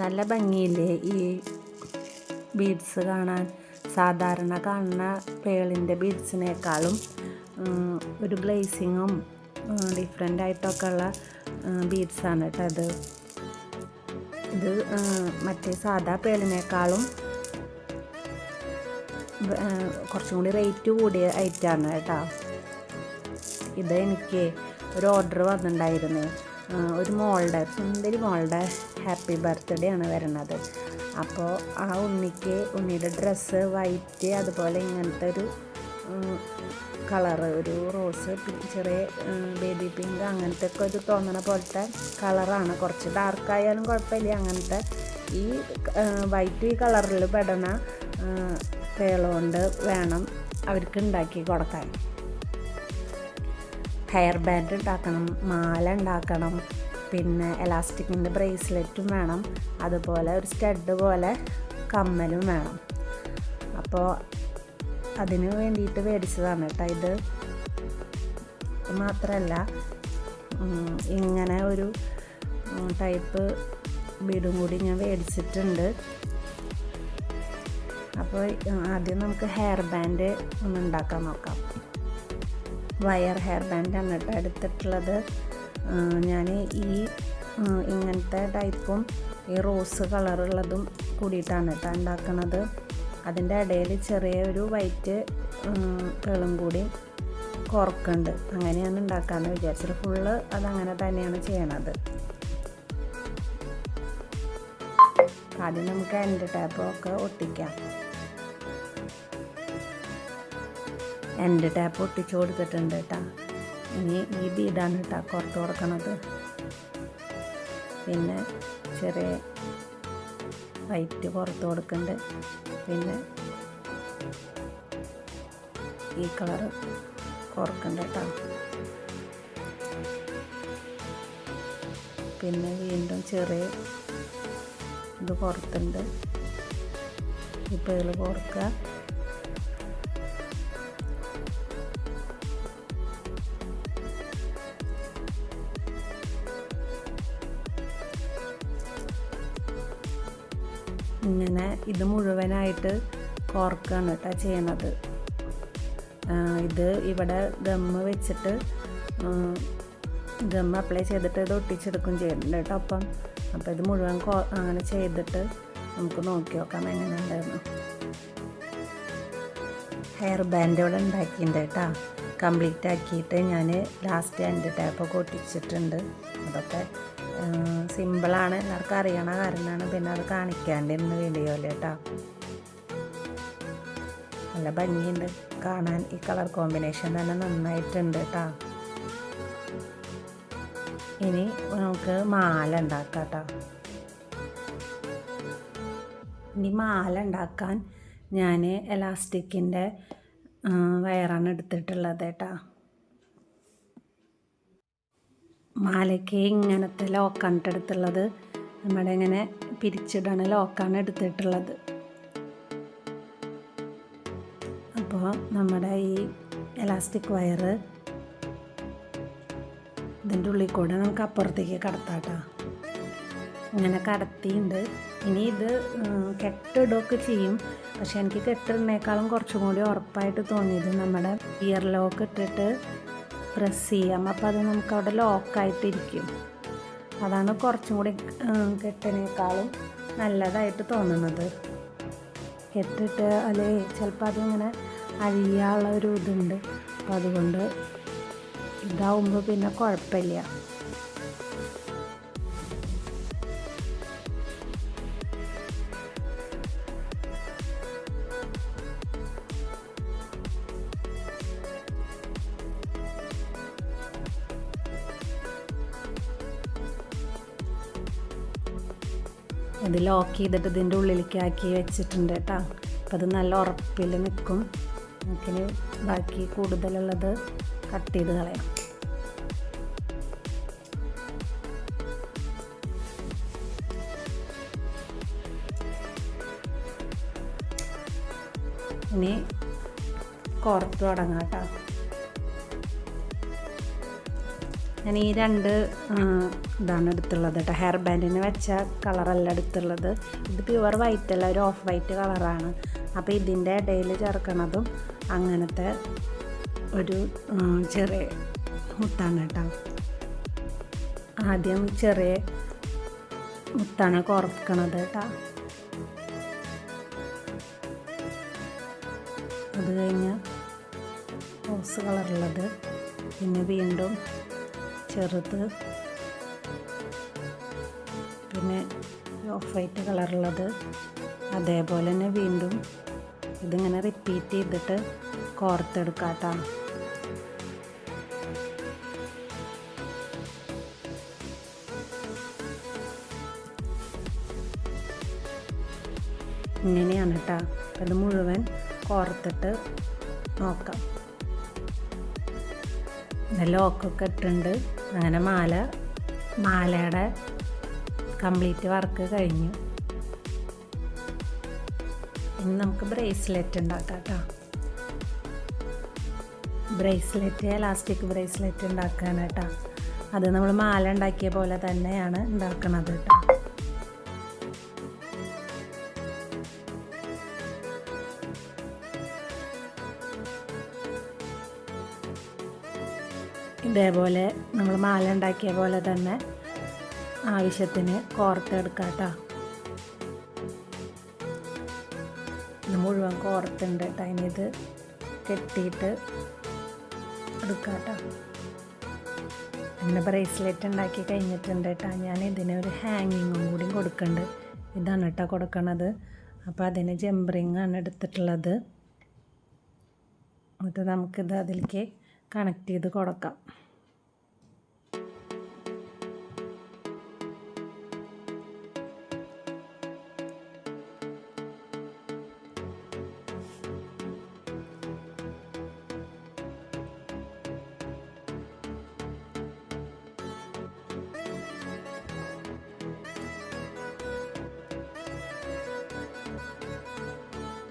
നല്ല ഭംഗിയില്ലേ ഈ ബീഡ്സ് കാണാൻ? സാധാരണ കാണുന്ന പേളിന്റെ ബീഡ്സിനേക്കാളും ഒരു ഗ്ലേസിങ്ങും ഡിഫറെന്റ് ആയിട്ടൊക്കെ ഉള്ള ബീഡ്സാണ് കേട്ടോ അത് ഇത് മറ്റേ സാധാ പേളിനേക്കാളും കുറച്ചും കൂടി റേറ്റ് കൂടിയ ഐറ്റാണ് കേട്ടോ. ഇത് എനിക്ക് ഒരു ഓർഡർ വന്നിട്ടുണ്ടായിരുന്നു. ഒരു മോളുടെ സുന്ദരി മോളുടെ ഹാപ്പി ബർത്ത്ഡേ ആണ് വരുന്നത് അപ്പോൾ ആ ഉണ്ണിക്ക് ഉണ്ണിയുടെ ഡ്രസ്സ് വൈറ്റ് അതുപോലെ ഇങ്ങനത്തെ ഒരു കളറ് ഒരു റോസ് ചെറിയ ബേബി പിങ്ക് അങ്ങനത്തെ ഒക്കെ ഒരു തോന്നണ പോലത്തെ കളറാണ് കുറച്ച് ഡാർക്കായാലും കുഴപ്പമില്ല. അങ്ങനത്തെ ഈ വൈറ്റ് ഈ കളറിൽ പെടണ പേളുകൊണ്ട് വേണം അവർക്ക് ഉണ്ടാക്കി കൊടുക്കാൻ. ഹെയർ ബാൻഡ് ഉണ്ടാക്കണം മാല ഉണ്ടാക്കണം. പിന്നെ എലാസ്റ്റിക്കിന്റെ ബ്രേസ്ലെറ്റും വേണം. അതുപോലെ ഒരു സ്റ്റഡ് പോലെ കമ്മലും വേണം. അപ്പോൾ അതിന് വേണ്ടിയിട്ട് മേടിച്ചതാണ് കേട്ടോ ഇത്. മാത്രമല്ല ഇങ്ങനെ ഒരു ടൈപ്പ് ബീഡും കൂടി ഞാൻ മേടിച്ചിട്ടുണ്ട് അപ്പോൾ ആദ്യം നമുക്ക് ഹെയർ ബാൻഡ് ഒന്ന് ഉണ്ടാക്കാൻ നോക്കാം. വയർ ഹെയർ ബാൻഡാണ് കേട്ടോ എടുത്തിട്ടുള്ളത്. ഞാൻ ഈ ഇങ്ങനത്തെ ടൈപ്പും ഈ റോസ് കളറുള്ളതും കൂടിയിട്ടാണ് കേട്ടോ ഉണ്ടാക്കുന്നത് അതിന്റെ ഇടയിൽ ചെറിയൊരു വൈറ്റ് പേളും കൂടി കോർക്കുണ്ട്. അങ്ങനെയാണ് ഉണ്ടാക്കാമെന്ന് വിചാരിച്ചത്. ഫുള്ള് അതങ്ങനെ തന്നെയാണ് ചെയ്യണത്. ആദ്യം നമുക്ക് എന്റെ ടാപ്പൊക്കെ ഒട്ടിക്കാം. എന്റെ ടാപ്പ് ഒട്ടിച്ചു കൊടുത്തിട്ടുണ്ട് കേട്ടോ ഇനി ഈ ബീഡാണ് കേട്ടോ പുറത്ത് കൊടുക്കണത്. പിന്നെ ചെറിയ വൈറ്റ് പുറത്ത് കൊടുക്കുന്നുണ്ട് പിന്നെ ഈ കളർ കുറക്കുന്നുണ്ട് കേട്ടോ പിന്നെ വീണ്ടും ചെറിയ ഇത് പുറത്തുണ്ട്. ഈ പേൾ കോർക്കുക ഇങ്ങനെ ഇത് മുഴുവനായിട്ട് കോർക്കാണ് കേട്ടോ ചെയ്യണത്. ഇത് ഇവിടെ ഗമ്മ് വെച്ചിട്ട് ഗമ്മ് അപ്ലൈ ചെയ്തിട്ട് ഇത് ഒട്ടിച്ചെടുക്കും ചെയ്യുന്നുണ്ട് കേട്ടോ അപ്പം. അപ്പോൾ ഇത് മുഴുവൻ കോ അങ്ങനെ ചെയ്തിട്ട് നമുക്ക് നോക്കി നോക്കാം എങ്ങനെയുണ്ടെന്ന്. ഹെയർ ബാൻഡ് ഇവിടെ ഉണ്ടാക്കിയിട്ടുണ്ട് കേട്ടോ കംപ്ലീറ്റ് ആക്കിയിട്ട് ഞാൻ ലാസ്റ്റ് എന്റെ ടാപ്പൊക്കെ ഒട്ടിച്ചിട്ടുണ്ട്. അതൊക്കെ സിമ്പിളാണ്. എല്ലാവർക്കും അറിയണ കാരണമാണ് പിന്നെ അത് കാണിക്കാണ്ടിരുന്ന വീഡിയോയിൽ കേട്ടോ നല്ല ഭംഗിയുണ്ട്. കാണാൻ ഈ കളർ കോമ്പിനേഷൻ തന്നെ നന്നായിട്ടുണ്ട് കേട്ടോ ഇനി നമുക്ക് മാല ഉണ്ടാക്കാം കേട്ടോ ഇനി മാല ഉണ്ടാക്കാൻ ഞാൻ എലാസ്റ്റിക്കിന്റെ വയറാണ് എടുത്തിട്ടുള്ളത് കേട്ടോ മാലയ്ക്ക് ഇങ്ങനത്തെ ലോക്കാണ് എടുത്തുള്ളത്. നമ്മുടെ ഇങ്ങനെ പിരിച്ചിടണ ലോക്കാണ് എടുത്തിട്ടുള്ളത്. അപ്പോൾ നമ്മുടെ ഈ എലാസ്റ്റിക് വയറ് ഇതിന്റെ ഉള്ളിൽ കൂടെ നമുക്ക് അപ്പുറത്തേക്ക് കടത്താട്ടോ. ഇങ്ങനെ കടത്തിയുണ്ട്. ഇനി ഇത് കെട്ടിടുകയൊക്കെ ചെയ്യും. പക്ഷെ എനിക്ക് കെട്ടിടുന്നേക്കാളും കുറച്ചും കൂടി ഉറപ്പായിട്ട് തോന്നിയത് നമ്മുടെ ഇയർ ലോക്ക് ഇട്ടിട്ട് പ്രസ് ചെയ്യാം. അപ്പോൾ അത് നമുക്ക് അവിടെ ലോക്കായിട്ടിരിക്കും അതാണ് കുറച്ചും കൂടി കെട്ടിനേക്കാളും നല്ലതായിട്ട് തോന്നുന്നത്. കെട്ടിട്ട് അല്ലേ ചിലപ്പോൾ അതിങ്ങനെ അഴിയാനുള്ള ഒരു ഇതുണ്ട്. അപ്പോൾ അതുകൊണ്ട് ഇതാവുമ്പോൾ പിന്നെ കുഴപ്പമില്ല. ഇത് ലോക്ക് ചെയ്തിട്ട് ഇതിന്റെ ഉള്ളിലേക്ക് ആക്കി വെച്ചിട്ടുണ്ട് കേട്ടോ. അപ്പം അത് നല്ല ഉറപ്പിൽ നിൽക്കും. നമുക്കിനി ബാക്കി കൂടുതലുള്ളത് കട്ട് ചെയ്ത് കളയാം. ഇനി കോർത്ത് തുടങ്ങാം കേട്ടോ. ഞാൻ ഈ രണ്ട് ഇതാണ് എടുത്തുള്ളത് കേട്ടോ ഹെയർ ബാൻഡിന് വെച്ച കളറല്ല എടുത്തുള്ളത്. ഇത് പ്യുവർ വൈറ്റ് അല്ല ഒരു ഓഫ് വൈറ്റ് കളറാണ് അപ്പോൾ ഇതിന്റെ ഇടയിൽ ചേർക്കണതും അങ്ങനത്തെ ഒരു ചെറിയ മുത്താണ് കേട്ടോ ആദ്യം ചെറിയ മുത്താണ് കുറക്കണത് കേട്ടോ അത് കഴിഞ്ഞ് റോസ് കളറുള്ളത് പിന്നെ വീണ്ടും ചെറുത്. പിന്നെ ഓഫ് വൈറ്റ് കളറുള്ളത് അതേപോലെ തന്നെ വീണ്ടും ഇതിങ്ങനെ റിപ്പീറ്റ് ചെയ്തിട്ട് കോർത്തെടുക്കാം ഇങ്ങനെയാണ് കേട്ടോ അത് മുഴുവൻ കോർത്തിട്ട് നോക്കാം. പിന്നെ ലോക്കൊക്കെ ഇട്ടുണ്ട് അങ്ങനെ മാല മാലയുടെ കംപ്ലീറ്റ് വർക്ക് കഴിഞ്ഞു. ഇനി നമുക്ക് ബ്രേസ്ലെറ്റ് ഉണ്ടാക്കാം കേട്ടോ ബ്രേസ്ലെറ്റ് എലാസ്റ്റിക് ബ്രേസ്ലെറ്റ് ഉണ്ടാക്കുകയാണ് അത് നമ്മൾ മാല ഉണ്ടാക്കിയ പോലെ തന്നെയാണ് ഉണ്ടാക്കുന്നത് കേട്ടോ ഇതേപോലെ നമ്മൾ മാല ഉണ്ടാക്കിയ പോലെ തന്നെ ആവശ്യത്തിന് കോർത്തെടുക്കാം മുഴുവൻ കോർത്തുണ്ട് അതിനിത് കെട്ടിയിട്ട് എടുക്കാം പിന്നെ ബ്രേസ്ലെറ്റ് ഉണ്ടാക്കി കഴിഞ്ഞിട്ടുണ്ട് കേട്ടോ ഞാൻ ഇതിന് ഒരു ഹാങ്ങിങ്ങും കൂടി കൊടുക്കുന്നുണ്ട് ഇതാണ് കേട്ടോ കൊടുക്കണത്. അപ്പോൾ അതിന് ജംബറിങ് ആണ് എടുത്തിട്ടുള്ളത്. എന്നിട്ട് നമുക്കിത് അതിലേക്ക് കണക്ട് ചെയ്ത് കൊടുക്കാം.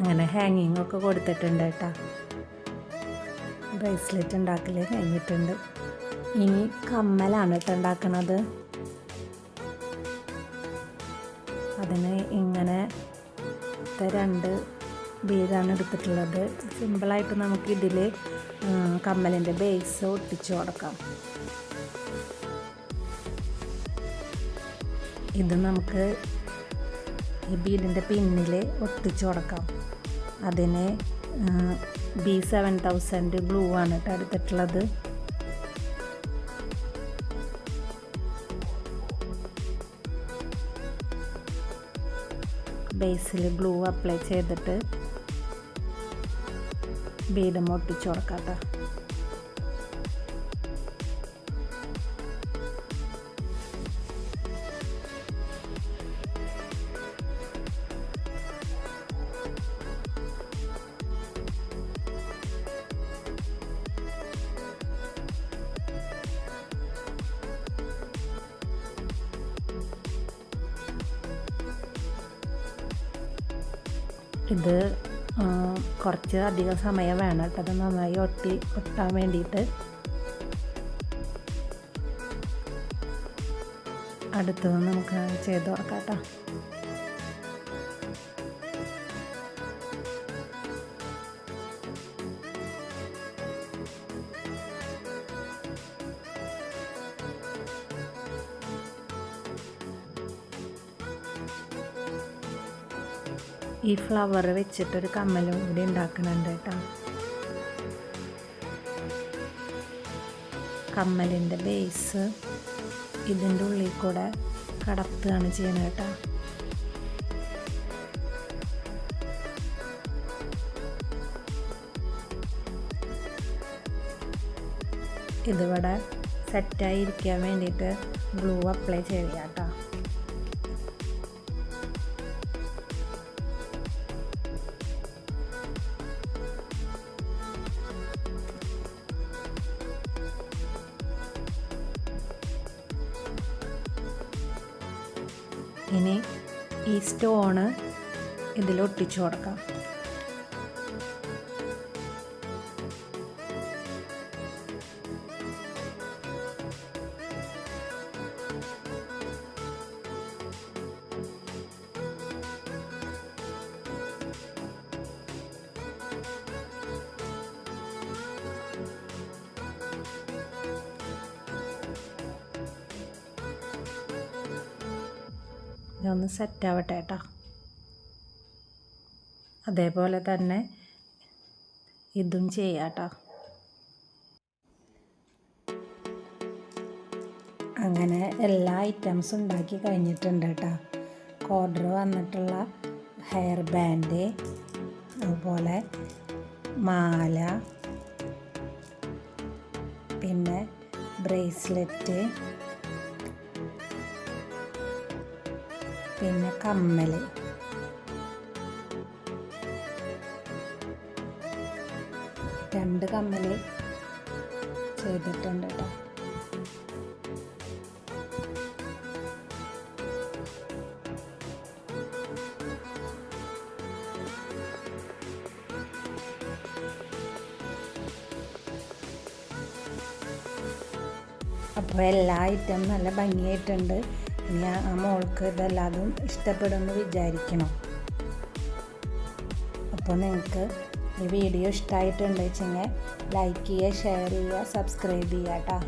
അങ്ങനെ ഹാങ്ങിങ്ങൊക്കെ കൊടുത്തിട്ടുണ്ട് കേട്ടോ. ബ്രേസ്ലെറ്റ് ഉണ്ടാക്കൽ കഴിഞ്ഞിട്ടുണ്ട്. ഇനി കമ്മലാണ് കേട്ടോ ഉണ്ടാക്കണത്. അതിന് ഇങ്ങനെ രണ്ട് ബീഡാണ് എടുത്തിട്ടുള്ളത്. സിമ്പിളായിട്ട് നമുക്ക് ഇതിൽ കമ്മലിന്റെ ബേസ് ഒട്ടിച്ചു കൊടുക്കാം. ഇത് നമുക്ക് ഈ ബീഡിന്റെ പിന്നിൽ ഒട്ടിച്ചു കൊടുക്കാം. അതിന് ബി സെവൻ തൗസൻഡ് ഗ്ലൂ ആണ് എടുത്തിട്ടുള്ളത്. ബേസിൽ ഗ്ലൂ അപ്ലൈ ചെയ്തിട്ട് ബീഡം ഒട്ടിച്ചു കൊടുക്കാം കേട്ടോ ഇത് കുറച്ച് അധികം സമയം വേണം കേട്ടോ. അത് നന്നായി ഒട്ടി ഒട്ടാൻ വേണ്ടിയിട്ട്. അടുത്തത് നമുക്ക് ചെയ്ത് നോക്കാം കേട്ടോ. ഈ ഫ്ലവർ വെച്ചിട്ടൊരു കമ്മലും കൂടി ഉണ്ടാക്കുന്നുണ്ട് കേട്ടോ. കമ്മലിന്റെ ബേസ് ഇതിന്റെ ഉള്ളിൽ കൂടെ കടത്തുകയാണ് ചെയ്യുന്നത് കേട്ടോ. ഇതിവിടെ സെറ്റായിരിക്കാൻ വേണ്ടിയിട്ട് ഗ്ലൂ അപ്ലൈ ചെയ്യുക ഇനി ഈ സ്റ്റോണ് ഇതിലൊട്ടിച്ചു കൊടുക്കാം. ഇതൊന്ന് സെറ്റാവട്ടെ കേട്ടോ. അതേപോലെ തന്നെ ഇതും ചെയ്യാം കേട്ടോ. അങ്ങനെ എല്ലാ ഐറ്റംസും ഉണ്ടാക്കി കഴിഞ്ഞിട്ടുണ്ട് കേട്ടോ. ഓർഡർ വന്നിട്ടുള്ള ഹെയർ ബാൻഡ് അതുപോലെ മാല പിന്നെ ബ്രേസ്ലെറ്റ് പിന്നെ കമ്മൽ രണ്ട് കമ്മൽ ചെയ്തിട്ടുണ്ട് കേട്ടോ അപ്പോൾ എല്ലാ ഐറ്റം നല്ല ഭംഗിയായിട്ടുണ്ട്. ആ മോൾക്ക് ഇതെല്ലാതും ഇഷ്ടപ്പെടുമെന്ന് വിചാരിക്കണം. അപ്പോൾ നിങ്ങൾക്ക് ഈ വീഡിയോ ഇഷ്ടമായിട്ടുണ്ട് ലൈക്ക് ചെയ്യുക ഷെയർ ചെയ്യുക സബ്സ്ക്രൈബ് ചെയ്യുക കേട്ടോ